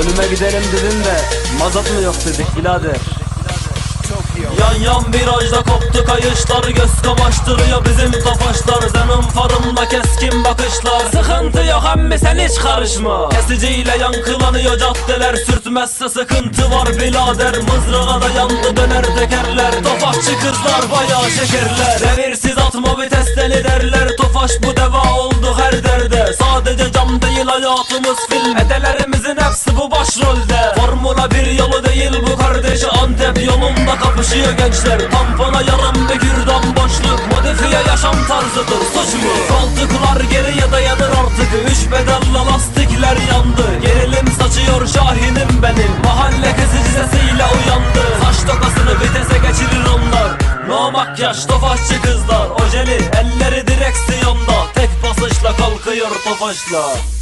Ölüme gidelim dedin de mazot mu yok dedik birader. Yan yan virajda koptu kayışlar Göz kamaştırıyor bizim tofaşlar. Senin farında keskin bakışlar. Sıkıntı yok emmi sen hiç karışma. Kesiciyle yankılanıyor caddeler Sürtmezse sıkıntı var birader. Mızrağa da yandı döner tekerler. Tofaşçı kızlar bayağı şekerler. Devirsiz atma vitesleri derler Tofaş bu deva hayatımız film Edelerimizin hepsi bu başrolde. Formula bir yolu değil bu kardeşi Antep yolunda kapışıyor gençler. Tampona yarım bir kürdan boşluk. Modifiye yaşam tarzıdır. Suç mu? Koltuklar geriye dayanır artık. Üç pedalla lastikler yandı. Gerilim saçıyor şahinim benim. Mahalle kesici sesiyle uyandı. Saç tokasını vitese geçirir onlar. No makyaj tofaşçı kızlar. Ojeli elleri direksiyonda. Tek basışla kalkıyor tofaşla